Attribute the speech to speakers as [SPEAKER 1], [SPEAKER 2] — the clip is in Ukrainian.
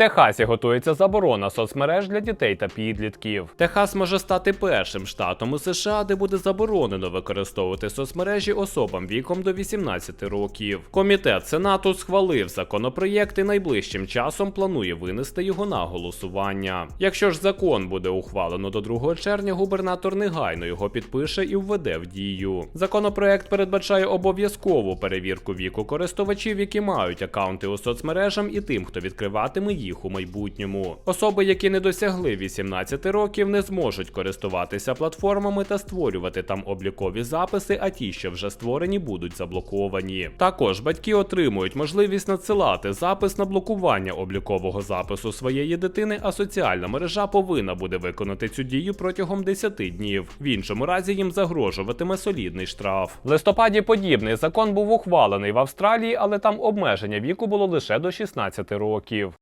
[SPEAKER 1] Техасі готується заборона соцмереж для дітей та підлітків. Техас може стати першим штатом у США, де буде заборонено використовувати соцмережі особам віком до 18 років. Комітет Сенату схвалив законопроєкт і найближчим часом планує винести його на голосування. Якщо ж закон буде ухвалено до 2 червня, губернатор негайно його підпише і введе в дію. Законопроект передбачає обов'язкову перевірку віку користувачів, які мають акаунти у соцмережам, і тим, хто відкриватиме їх у майбутньому. Особи, які не досягли 18 років, не зможуть користуватися платформами та створювати там облікові записи, а ті, що вже створені, будуть заблоковані. Також батьки отримують можливість надсилати запис на блокування облікового запису своєї дитини, а соціальна мережа повинна буде виконати цю дію протягом 10 днів. В іншому разі їм загрожуватиме солідний штраф. В листопаді подібний закон був ухвалений в Австралії, але там обмеження віку було лише до 16 років.